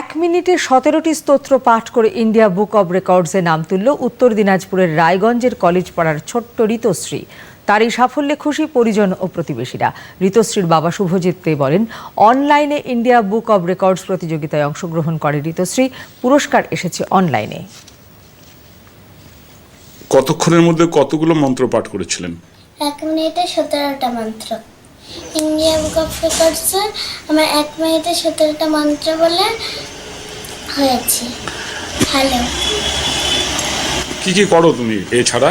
এক মিনিটে সতেরোটি স্তোত্র পাঠ করে ইন্ডিয়া বুক অব রেকর্ডসে নাম তুলল উত্তর দিনাজপুরের রায়গঞ্জের কলেজ পাড়ার ছোট্ট ঋতশ্রী। তার এই সাফল্যে খুশি পরিজন ও প্রতিবেশীরা। ঋতশ্রীর বাবা শুভজিৎ দে বলেন অনলাইনে ইন্ডিয়া বুক অব রেকর্ডস প্রতিযোগিতায় অংশগ্রহণ করে ঋতশ্রী। পুরস্কার এসেছে অনলাইনে। কতক্ষণের মধ্যে কতগুলো মন্ত্র পাঠ করেছিলেন? এক মিনিটে সতেরোটা মন্ত্র। ইন্ডিয়া বুক অফ রেকর্ডসে আমার এক মিনিটে সতেরোটা মন্ত্র বলে হয়েছে। ভালো কি কি করো তুমি এছাড়া?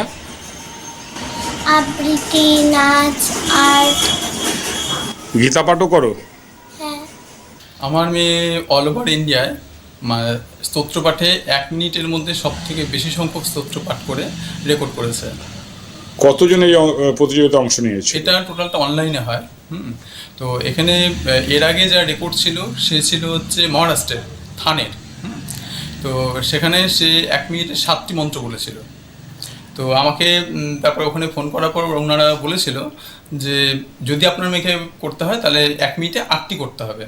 আবৃত্তি নাচ আর্ট। গীতা পাঠও করো? হ্যাঁ। আমার মেয়ে অল ওভার ইন্ডিয়ায় স্তোত্র পাঠে এক মিনিটের মধ্যে সব থেকে বেশি সংখ্যক স্তোত্র পাঠ করে রেকর্ড করেছে। কতজন এই প্রতিযোগিতায় অংশ নিয়েছে? এটা টোটালটা অনলাইনে হয়, হুম। তো এখানে এর আগে যা রেকর্ড ছিল, সে ছিল হচ্ছে মহারাষ্ট্রের থানের তো সেখানে সে এক মিনিটে সাতটি মন্ত্র বলেছিল। তো আমাকে তারপর ওখানে ফোন করার পর ওনারা বলেছিল যে, যদি আপনার মেয়েকে করতে হয়, তাহলে এক মিনিটে আটটি করতে হবে।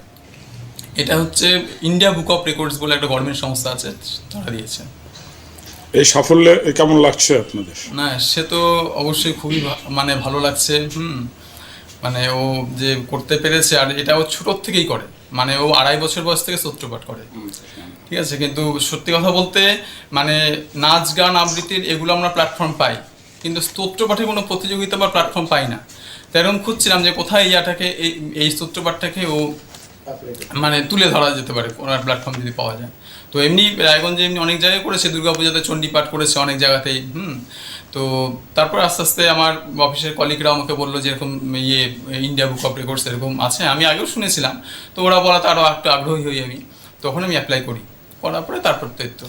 এটা হচ্ছে ইন্ডিয়া বুক অফ রেকর্ডস বলে একটা গভর্নমেন্ট সংস্থা আছে, তারা দিয়েছে। এই সাফল্য কেমন লাগছে আপনাদের? না, সে তো অবশ্যই খুবই মানে ভালো লাগছে, হুম। মানে ও যে করতে পেরেছে, আর এটা ও ছোটোর থেকেই করে। মানে ও আড়াই বছর বয়স থেকে সূত্রপাঠ করে। ঠিক আছে, কিন্তু সত্যি কথা বলতে মানে নাচ, গান, আবৃত্তির এগুলো আমরা প্ল্যাটফর্ম পাই। কিন্তু স্তোত্রপাঠে কোনো প্রতিযোগিতা বা প্ল্যাটফর্ম পাই না। তাই খুঁজছিলাম যে কোথায় ইয়াটাকে, এই এই স্তোত্রপাঠটাকে ও মানে তুলে ধরা যেতে পারে, ওনার প্ল্যাটফর্ম যদি পাওয়া যায়। তো এমনি রায়গঞ্জে এমনি অনেক জায়গায় করেছে, দুর্গাপূজাতে চণ্ডীপাঠ করেছে অনেক জায়গাতেই, হুম। তো তারপর আস্তে আস্তে আমার অফিসের কলিগরা আমাকে বলল যে এরকম ইয়ে ইন্ডিয়া বুক অফ রেকর্ডস এরকম আছে, আমি আগেও শুনেছিলাম। তো ওরা বলাতে আরও একটু আগ্রহী হই আমি। তখন আমি অ্যাপ্লাই করি, করার পরে তারপর তো